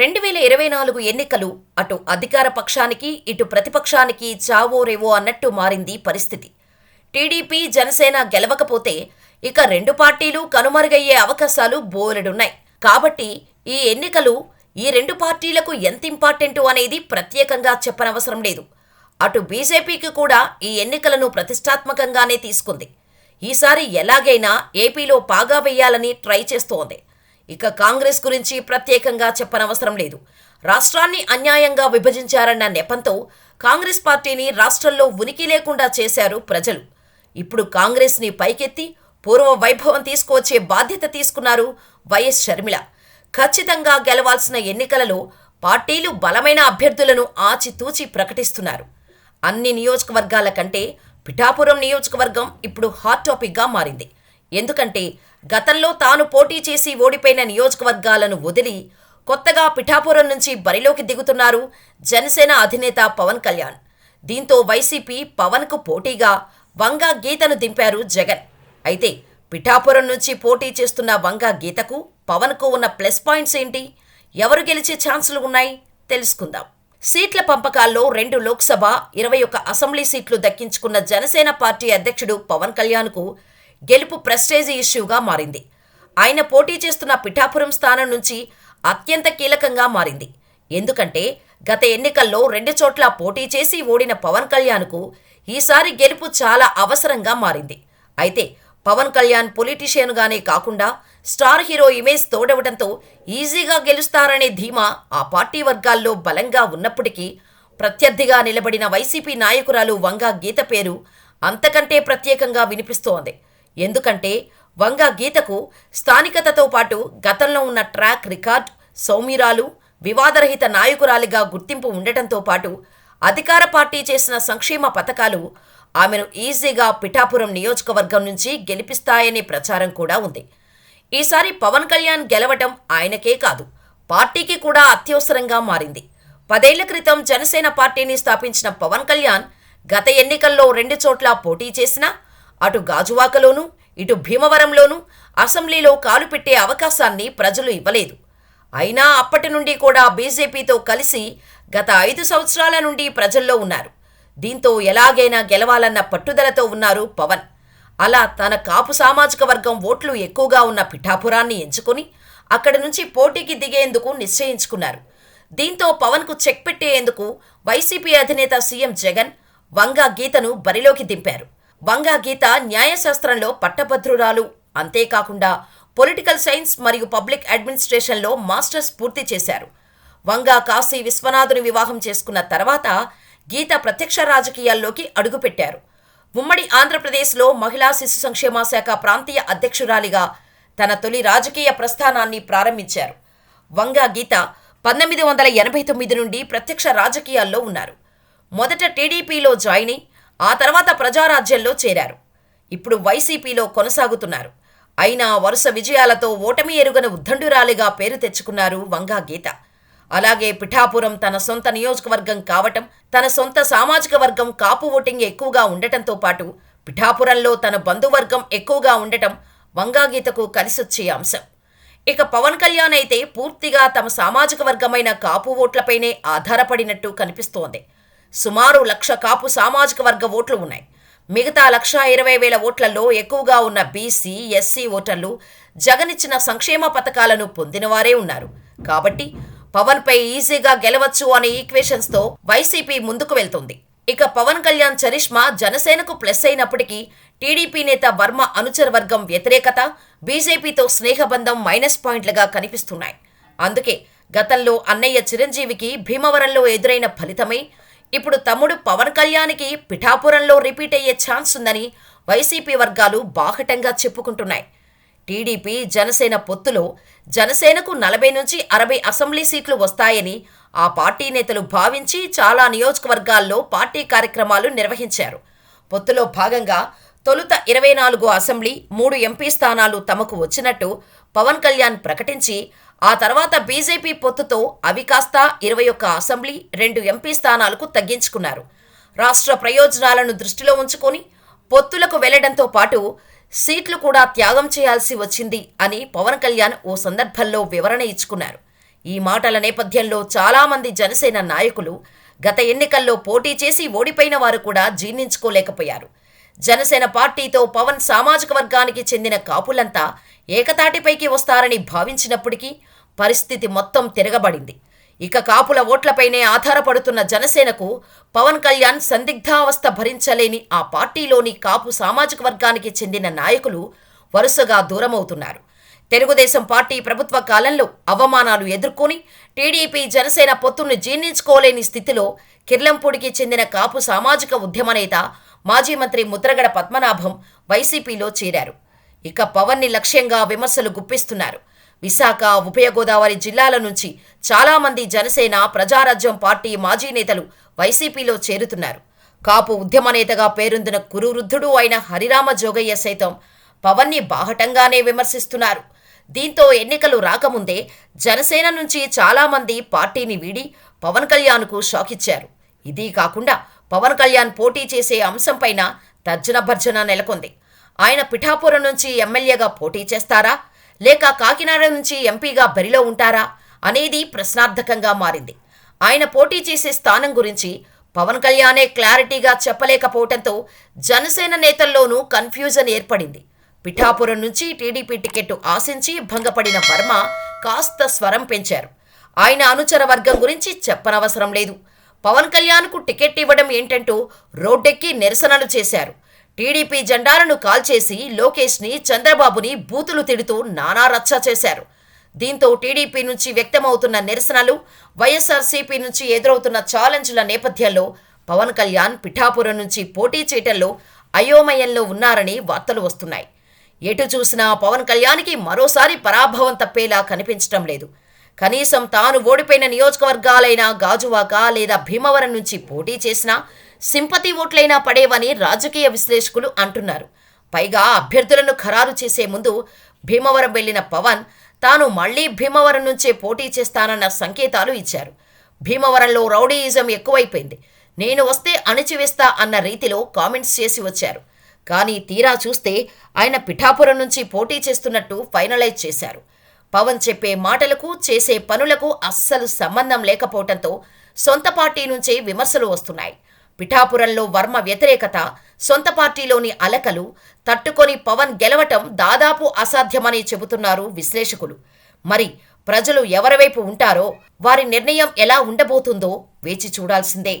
రెండు వేల ఇరవై నాలుగు ఎన్నికలు. అటు అధికార పక్షానికి ఇటు ప్రతిపక్షానికి చావో రేవో అన్నట్టు మారింది పరిస్థితి. టీడీపీ జనసేన గెలవకపోతే ఇక రెండు పార్టీలు కనుమరుగయ్యే అవకాశాలు బోలెడున్నాయి. కాబట్టి ఈ ఎన్నికలు ఈ రెండు పార్టీలకు ఎంత ఇంపార్టెంటు అనేది ప్రత్యేకంగా చెప్పనవసరం లేదు. అటు బీజేపీకి కూడా ఈ ఎన్నికలను ప్రతిష్టాత్మకంగానే తీసుకుంది. ఈసారి ఎలాగైనా ఏపీలో పాగా వేయాలని ట్రై చేస్తోంది. ఇక కాంగ్రెస్ గురించి ప్రత్యేకంగా చెప్పనవసరం లేదు. రాష్ట్రాన్ని అన్యాయంగా విభజించారన్న నెపంతో కాంగ్రెస్ పార్టీని రాష్ట్రంలో ఉనికి లేకుండా చేశారు ప్రజలు. ఇప్పుడు కాంగ్రెస్ని పైకెత్తి పూర్వ వైభవం తీసుకువచ్చే బాధ్యత తీసుకున్నారు వైఎస్ షర్మిల. ఖచ్చితంగా గెలవాల్సిన ఎన్నికలలో పార్టీలు బలమైన అభ్యర్థులను ఆచితూచి ప్రకటిస్తున్నారు. అన్ని నియోజకవర్గాల కంటే పిఠాపురం నియోజకవర్గం ఇప్పుడు హాట్ టాపిక్గా మారింది. ఎందుకంటే గతంలో తాను పోటీ చేసి ఓడిపోయిన నియోజకవర్గాలను వదిలి కొత్తగా పిఠాపురం నుంచి బరిలోకి దిగుతున్నారు జనసేన అధినేత పవన్ కళ్యాణ్. దీంతో వైసీపీ పవన్కు పోటీగా వంగా గీతను దింపారు జగన్. అయితే పిఠాపురం నుంచి పోటీ చేస్తున్న వంగా గీతకు పవన్కు ఉన్న ప్లస్ పాయింట్స్ ఏంటి? ఎవరు గెలిచే ఛాన్సులు ఉన్నాయి? తెలుసుకుందాం. సీట్ల పంపకాల్లో రెండు లోక్సభ ఇరవై ఒక్క అసెంబ్లీ సీట్లు దక్కించుకున్న జనసేన పార్టీ అధ్యక్షుడు పవన్ కళ్యాణ్కు గెలుపు ప్రెస్టేజీ ఇష్యూగా మారింది. ఆయన పోటీ చేస్తున్న పిఠాపురం స్థానం నుంచి అత్యంత కీలకంగా మారింది. ఎందుకంటే గత ఎన్నికల్లో రెండు చోట్ల పోటీ చేసి ఓడిన పవన్ కళ్యాణ్కు ఈసారి గెలుపు చాలా అవసరంగా మారింది. అయితే పవన్ కళ్యాణ్ పొలిటీషియన్గానే కాకుండా స్టార్ హీరో ఇమేజ్ తోడవడంతో ఈజీగా గెలుస్తారనే ధీమా ఆ పార్టీ వర్గాల్లో బలంగా ఉన్నప్పటికీ ప్రత్యర్థిగా నిలబడిన వైసీపీ నాయకురాలు వంగా గీత పేరు అంతకంటే ప్రత్యేకంగా వినిపిస్తోంది. ఎందుకంటే వంగా గీతకు స్థానికతతో పాటు గతంలో ఉన్న ట్రాక్ రికార్డ్ సౌమ్యురాలు వివాదరహిత నాయకురాలిగా గుర్తింపు ఉండటంతో పాటు అధికార పార్టీ చేసిన సంక్షేమ పథకాలు ఆమెను ఈజీగా పిఠాపురం నియోజకవర్గం నుంచి గెలిపిస్తాయనే ప్రచారం కూడా ఉంది. ఈసారి పవన్ కళ్యాణ్ గెలవటం ఆయనకే కాదు పార్టీకి కూడా అత్యవసరంగా మారింది. పదేళ్ళ క్రితం జనసేన పార్టీని స్థాపించిన పవన్ కళ్యాణ్ గత ఎన్నికల్లో రెండు చోట్ల పోటీ చేసినా అటు గాజువాకలోనూ ఇటు భీమవరంలోనూ అసెంబ్లీలో కాలు పెట్టే అవకాశాన్ని ప్రజలు ఇవ్వలేదు. అయినా అప్పటి నుండి కూడా బీజేపీతో కలిసి గత ఐదు సంవత్సరాల నుండి ప్రజల్లో ఉన్నారు. దీంతో ఎలాగైనా గెలవాలన్న పట్టుదలతో ఉన్నారు పవన్. అలా తన కాపు సామాజిక వర్గం ఓట్లు ఎక్కువగా ఉన్న పిఠాపురాన్ని ఎంచుకొని అక్కడి నుంచి పోటీకి దిగేందుకు నిశ్చయించుకున్నారు. దీంతో పవన్కు చెక్ పెట్టేందుకు వైసీపీ అధినేత సీఎం జగన్ వంగా గీతను బరిలోకి దింపారు. వంగా గీత న్యాయశాస్త్రంలో పట్టభద్రురాలు. అంతేకాకుండా పొలిటికల్ సైన్స్ మరియు పబ్లిక్ అడ్మినిస్ట్రేషన్లో మాస్టర్స్ పూర్తి చేశారు. వంగా కాశీ విశ్వనాథుని వివాహం చేసుకున్న తర్వాత గీత ప్రత్యక్ష రాజకీయాల్లోకి అడుగుపెట్టారు. ఉమ్మడి ఆంధ్రప్రదేశ్లో మహిళా శిశు సంక్షేమ శాఖ ప్రాంతీయ అధ్యక్షురాలిగా తన తొలి రాజకీయ ప్రస్థానాన్ని ప్రారంభించారు. వంగా గీత పంతొమ్మిది వందల ఎనభై తొమ్మిది నుండి ప్రత్యక్ష రాజకీయాల్లో ఉన్నారు. మొదట టీడీపీలో జాయిన్ అయి ఆ తర్వాత ప్రజారాజ్యంలో చేరారు. ఇప్పుడు వైసీపీలో కొనసాగుతున్నారు. అయినా వరుస విజయాలతో ఓటమి ఎరుగన ఉద్దండురాలిగా పేరు తెచ్చుకున్నారు వంగా గీత. అలాగే పిఠాపురం తన సొంత నియోజకవర్గం కావటం తన సొంత సామాజిక వర్గం కాపు ఓటింగ్ ఎక్కువగా ఉండటంతో పాటు పిఠాపురంలో తన బంధువర్గం ఎక్కువగా ఉండటం వంగాగీతకు కలిసొచ్చే అంశం. ఇక పవన్ కళ్యాణ్ అయితే పూర్తిగా తమ సామాజిక వర్గమైన కాపు ఓట్లపైనే ఆధారపడినట్టు కనిపిస్తోంది. సుమారు లక్ష కాపు సామాజిక వర్గ ఓట్లు ఉన్నాయి. మిగతా లక్ష ఇరవై వేల ఓట్లలో ఎక్కువగా ఉన్న బీసీ ఎస్సీ ఓటర్లు జగనిచ్చిన సంక్షేమ పథకాలను పొందినవారే ఉన్నారు. కాబట్టి పవన్పై ఈజీగా గెలవచ్చు అనే ఈక్వేషన్స్తో వైసీపీ ముందుకు వెళ్తుంది. ఇక పవన్ కళ్యాణ్ చరిష్మా జనసేనకు ప్లస్ అయినప్పటికీ టీడీపీ నేత వర్మ అనుచర వర్గం వ్యతిరేకత బీజేపీతో స్నేహబంధం మైనస్ పాయింట్లుగా కనిపిస్తున్నాయి. అందుకే గతంలో అన్నయ్య చిరంజీవికి భీమవరంలో ఎదురైన ఫలితమే ఇప్పుడు తమ్ముడు పవన్ కళ్యాణ్కి పిఠాపురంలో రిపీట్ అయ్యే ఛాన్స్ ఉందని వైసీపీ వర్గాలు బాహటంగా చెప్పుకుంటున్నాయి. టీడీపీ జనసేన పొత్తులో జనసేనకు నలభై నుంచి అరవై అసెంబ్లీ సీట్లు వస్తాయని ఆ పార్టీ నేతలు భావించి చాలా నియోజకవర్గాల్లో పార్టీ కార్యక్రమాలు నిర్వహించారు. పొత్తులో భాగంగా తొలుత ఇరవై నాలుగు అసెంబ్లీ మూడు ఎంపీ స్థానాలు తమకు వచ్చినట్టు పవన్ కళ్యాణ్ ప్రకటించి ఆ తర్వాత బీజేపీ పొత్తుతో అవి కాస్త ఇరవై ఒక్క అసెంబ్లీ రెండు ఎంపీ స్థానాలకు తగ్గించుకున్నారు. రాష్ట్ర ప్రయోజనాలను దృష్టిలో ఉంచుకొని పొత్తులకు వెళ్ళడంతో పాటు సీట్లు కూడా త్యాగం చేయాల్సి వచ్చింది అని పవన్ కళ్యాణ్ ఓ సందర్భంలో వివరణ ఇచ్చుకున్నారు. ఈ మాటల నేపథ్యంలో చాలామంది జనసేన నాయకులు గత ఎన్నికల్లో పోటీ చేసి ఓడిపోయిన వారు కూడా జీర్ణించుకోలేకపోయారు. జనసేన పార్టీతో పవన్ సామాజిక వర్గానికి చెందిన కాపులంతా ఏకతాటిపైకి వస్తారని భావించినప్పటికీ పరిస్థితి మొత్తం తిరగబడింది. ఇక కాపుల ఓట్లపైనే ఆధారపడుతున్న జనసేనకు పవన్ కళ్యాణ్ సందిగ్ధావస్థ భరించలేని ఆ పార్టీలోని కాపు సామాజిక వర్గానికి చెందిన నాయకులు వరుసగా దూరమవుతున్నారు. తెలుగుదేశం పార్టీ ప్రభుత్వ కాలంలో అవమానాలు ఎదుర్కొని టీడీపీ జనసేన పొత్తును జీర్ణించుకోలేని స్థితిలో కిర్లంపూడికి చెందిన కాపు సామాజిక ఉద్యమ నేత మాజీ మంత్రి ముద్రగడ పద్మనాభం వైసీపీలో చేరారు. ఇక పవన్ని లక్ష్యంగా విమర్శలు గుప్పిస్తున్నారు. విశాఖ ఉభయ గోదావరి జిల్లాల నుంచి చాలామంది జనసేన ప్రజారాజ్యం పార్టీ మాజీ నేతలు వైసీపీలో చేరుతున్నారు. కాపు ఉద్యమ నేతగా పేరొందిన కురువృద్ధుడు అయిన హరిరామ జోగయ్య సైతం పవన్ని బాహటంగానే విమర్శిస్తున్నారు. దీంతో ఎన్నికలు రాకముందే జనసేన నుంచి చాలామంది పార్టీని వీడి పవన్ కళ్యాణ్కు షాక్ ఇచ్చారు ఇది కాకుండా పవన్ కళ్యాణ్ పోటీ చేసే అంశంపైన తర్జన భర్జన నెలకొంది. ఆయన పిఠాపురం నుంచి ఎమ్మెల్యేగా పోటీ చేస్తారా? లేక కాకినాడ నుంచి ఎంపీగా బరిలో ఉంటారా అనేది ప్రశ్నార్థకంగా మారింది. ఆయన పోటీ చేసే స్థానం గురించి పవన్ కళ్యాణే క్లారిటీగా చెప్పలేకపోవడంతో జనసేన నేతల్లోనూ కన్ఫ్యూజన్ ఏర్పడింది. పిఠాపురం నుంచి టీడీపీ టికెట్ ఆశించి భంగపడిన వర్మ కాస్త స్వరం పెంచారు. ఆయన అనుచర వర్గం గురించి చెప్పనవసరం లేదు. పవన్ కళ్యాణ్కు టికెట్ ఇవ్వడం ఏంటంటూ రోడ్డెక్కి నిరసనలు చేశారు. టీడీపీ జెండాలను కాల్చేసి లోకేష్ని చంద్రబాబుని బూతులు తిడుతూ నానా రచ్చ చేశారు. దీంతో టీడీపీ నుంచి వ్యక్తమవుతున్న నిరసనలు వైఎస్ఆర్సీపీ నుంచి ఎదురవుతున్న ఛాలెంజ్ల నేపథ్యంలో పవన్ కళ్యాణ్ పిఠాపురం నుంచి పోటీ చేయటంలో అయోమయంలో ఉన్నారని వార్తలు వస్తున్నాయి. ఎటు చూసినా పవన్ కళ్యాణ్కి మరోసారి పరాభవం తప్పేలా కనిపించటం లేదు. కనీసం తాను ఓడిపోయిన నియోజకవర్గాలైన గాజువాక లేదా భీమవరం నుంచి పోటీ చేసినా సింపతి ఓట్లైనా పడేవని రాజకీయ విశ్లేషకులు అంటున్నారు. పైగా అభ్యర్థులను ఖరారు చేసే ముందు భీమవరం వెళ్ళిన పవన్ తాను మళ్ళీ భీమవరం నుంచే పోటీ చేస్తానన్న సంకేతాలు ఇచ్చారు. భీమవరంలో రౌడీయిజం ఎక్కువైపోయింది. నేను వస్తే అణిచివేస్తా అన్న రీతిలో కామెంట్స్ చేసి వచ్చారు. కానీ తీరా చూస్తే ఆయన పిఠాపురం నుంచి పోటీ చేస్తున్నట్టు ఫైనలైజ్ చేశారు. పవన్ చెప్పే మాటలకు చేసే పనులకు అస్సలు సంబంధం లేకపోవడంతో సొంత పార్టీ నుంచే విమర్శలు వస్తున్నాయి. పిఠాపురంలో వర్మ వ్యతిరేకత సొంత పార్టీలోని అలకలు తట్టుకొని పవన్ గెలవటం దాదాపు అసాధ్యమని చెబుతున్నారు విశ్లేషకులు. మరి ప్రజలు ఎవరివైపు ఉంటారో వారి నిర్ణయం ఎలా ఉండబోతుందో వేచి చూడాల్సిందే.